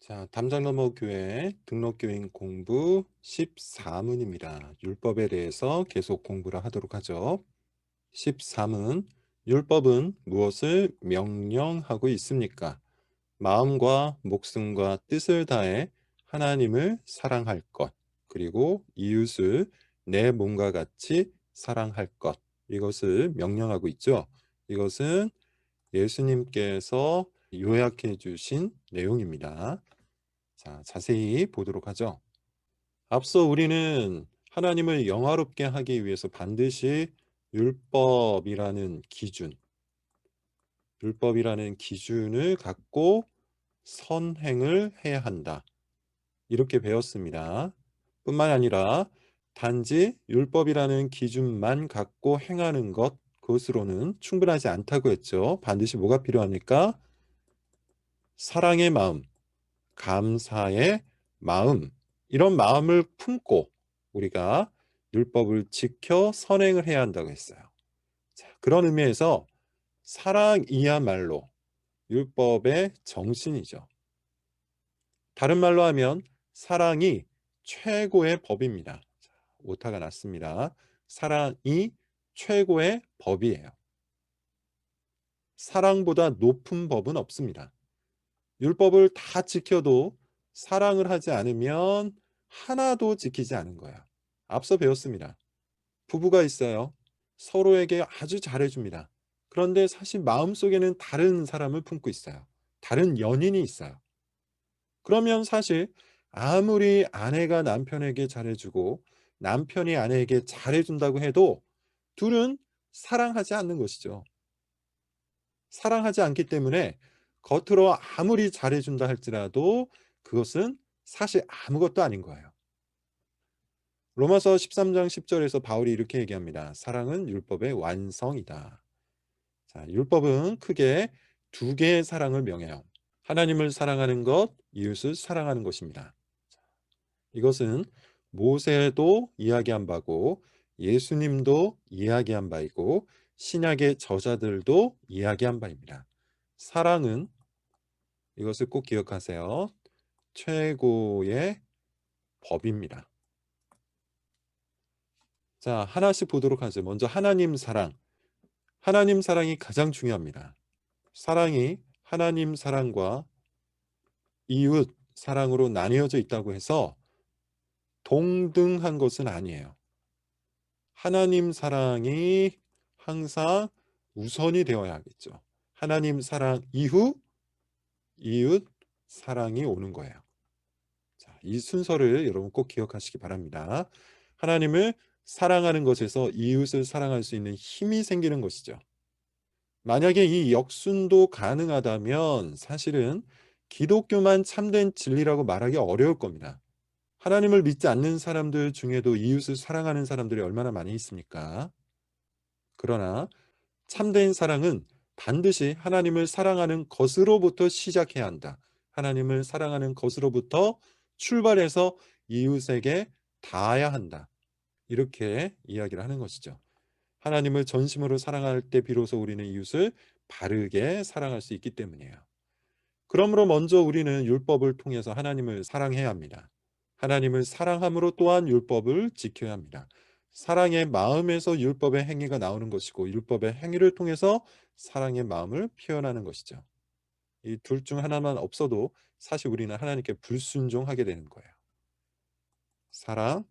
자, 담장너머 교회 등록 교인 공부 13문입니다. 율법에 대해서 계속 공부를 하도록 하죠. 13문 율법은 무엇을 명령하고 있습니까? 마음과 목숨과 뜻을 다해 하나님을 사랑할 것, 그리고 이웃을 내 몸과 같이 사랑할 것. 이것을 명령하고 있죠. 이것은 예수님께서 요약해 주신 내용입니다. 자, 자세히 보도록 하죠. 앞서 우리는 하나님을 영화롭게 하기 위해서 반드시 율법이라는 기준, 율법이라는 기준을 갖고 선행을 해야 한다. 이렇게 배웠습니다. 뿐만 아니라 단지 율법이라는 기준만 갖고 행하는 것, 그것으로는 충분하지 않다고 했죠. 반드시 뭐가 필요합니까? 사랑의 마음, 감사의 마음, 이런 마음을 품고 우리가 율법을 지켜 선행을 해야 한다고 했어요. 자, 그런 의미에서 사랑이야말로 율법의 정신이죠. 다른 말로 하면 사랑이 최고의 법입니다. 자, 오타가 났습니다. 사랑이 최고의 법이에요. 사랑보다 높은 법은 없습니다. 율법을 다 지켜도 사랑을 하지 않으면 하나도 지키지 않은 거야. 앞서 배웠습니다. 부부가 있어요. 서로에게 아주 잘해줍니다. 그런데 사실 마음속에는 다른 사람을 품고 있어요. 다른 연인이 있어요. 그러면 사실 아무리 아내가 남편에게 잘해주고 남편이 아내에게 잘해준다고 해도 둘은 사랑하지 않는 것이죠. 사랑하지 않기 때문에 겉으로 아무리 잘해준다 할지라도 그것은 사실 아무것도 아닌 거예요. 로마서 13장 10절에서 바울이 이렇게 얘기합니다. 사랑은 율법의 완성이다. 자, 율법은 크게 두 개의 사랑을 명해요. 하나님을 사랑하는 것, 이웃을 사랑하는 것입니다. 이것은 모세도 이야기한 바고 예수님도 이야기한 바이고 신약의 저자들도 이야기한 바입니다. 사랑은 이것을 꼭 기억하세요. 최고의 법입니다. 자, 하나씩 보도록 하죠. 먼저 하나님 사랑. 하나님 사랑이 가장 중요합니다. 사랑이 하나님 사랑과 이웃 사랑으로 나뉘어져 있다고 해서 동등한 것은 아니에요. 하나님 사랑이 항상 우선이 되어야 하겠죠. 하나님 사랑 이후 이웃 사랑이 오는 거예요. 자, 이 순서를 여러분 꼭 기억하시기 바랍니다. 하나님을 사랑하는 것에서 이웃을 사랑할 수 있는 힘이 생기는 것이죠. 만약에 이 역순도 가능하다면 사실은 기독교만 참된 진리라고 말하기 어려울 겁니다. 하나님을 믿지 않는 사람들 중에도 이웃을 사랑하는 사람들이 얼마나 많이 있습니까? 그러나 참된 사랑은 반드시 하나님을 사랑하는 것으로부터 시작해야 한다. 하나님을 사랑하는 것으로부터 출발해서 이웃에게 닿아야 한다. 이렇게 이야기를 하는 것이죠. 하나님을 전심으로 사랑할 때 비로소 우리는 이웃을 바르게 사랑할 수 있기 때문이에요. 그러므로 먼저 우리는 율법을 통해서 하나님을 사랑해야 합니다. 하나님을 사랑함으로 또한 율법을 지켜야 합니다. 사랑의 마음에서 율법의 행위가 나오는 것이고 율법의 행위를 통해서 사랑의 마음을 표현하는 것이죠. 이 둘 중 하나만 없어도 사실 우리는 하나님께 불순종하게 되는 거예요. 사랑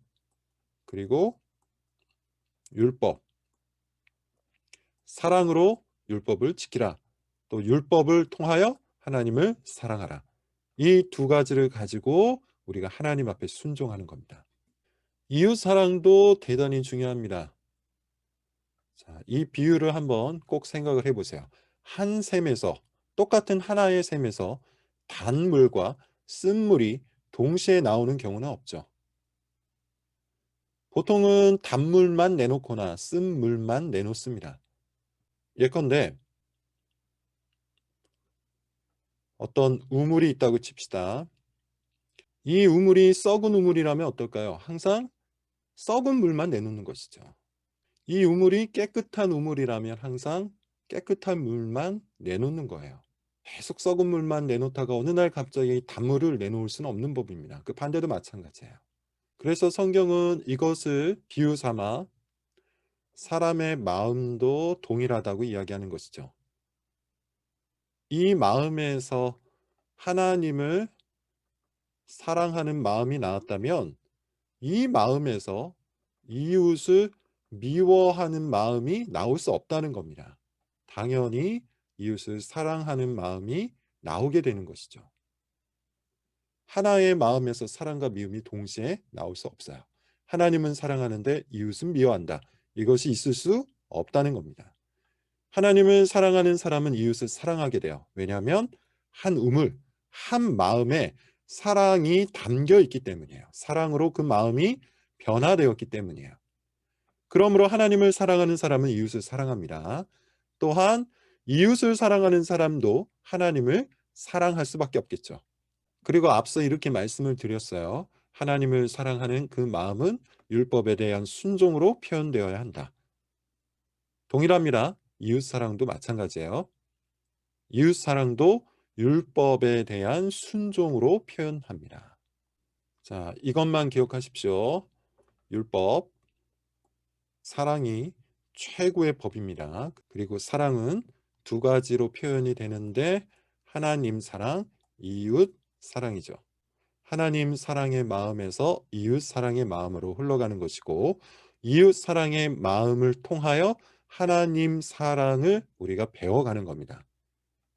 그리고 율법 사랑으로 율법을 지키라. 또 율법을 통하여 하나님을 사랑하라. 이 두 가지를 가지고 우리가 하나님 앞에 순종하는 겁니다. 이웃 사랑도 대단히 중요합니다. 자, 이 비유를 한번 꼭 생각을 해보세요. 한 샘에서 똑같은 하나의 샘에서 단물과 쓴물이 동시에 나오는 경우는 없죠. 보통은 단물만 내놓거나 쓴물만 내놓습니다. 예컨대 어떤 우물이 있다고 칩시다. 이 우물이 썩은 우물이라면 어떨까요? 항상 썩은 물만 내놓는 것이죠. 이 우물이 깨끗한 우물이라면 항상 깨끗한 물만 내놓는 거예요. 계속 썩은 물만 내놓다가 어느 날 갑자기 단물을 내놓을 수는 없는 법입니다. 그 반대도 마찬가지예요. 그래서 성경은 이것을 비유 삼아 사람의 마음도 동일하다고 이야기하는 것이죠. 이 마음에서 하나님을 사랑하는 마음이 나왔다면 이 마음에서 이웃을 미워하는 마음이 나올 수 없다는 겁니다. 당연히 이웃을 사랑하는 마음이 나오게 되는 것이죠. 하나의 마음에서 사랑과 미움이 동시에 나올 수 없어요. 하나님은 사랑하는데 이웃은 미워한다. 이것이 있을 수 없다는 겁니다. 하나님을 사랑하는 사람은 이웃을 사랑하게 돼요. 왜냐하면 한 우물, 한 마음에 사랑이 담겨 있기 때문이에요. 사랑으로 그 마음이 변화되었기 때문이에요. 그러므로 하나님을 사랑하는 사람은 이웃을 사랑합니다. 또한 이웃을 사랑하는 사람도 하나님을 사랑할 수밖에 없겠죠. 그리고 앞서 이렇게 말씀을 드렸어요. 하나님을 사랑하는 그 마음은 율법에 대한 순종으로 표현되어야 한다. 동일합니다. 이웃 사랑도 마찬가지예요. 이웃 사랑도 율법에 대한 순종으로 표현합니다. 자, 이것만 기억하십시오. 율법 사랑이 최고의 법입니다. 그리고 사랑은 두 가지로 표현이 되는데 하나님 사랑, 이웃 사랑이죠. 하나님 사랑의 마음에서 이웃 사랑의 마음으로 흘러가는 것이고 이웃 사랑의 마음을 통하여 하나님 사랑을 우리가 배워가는 겁니다.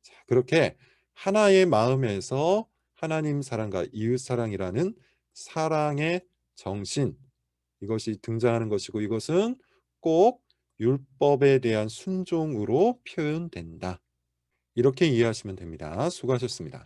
자, 그렇게 하나의 마음에서 하나님 사랑과 이웃 사랑이라는 사랑의 정신 이것이 등장하는 것이고 이것은 꼭 율법에 대한 순종으로 표현된다. 이렇게 이해하시면 됩니다. 수고하셨습니다.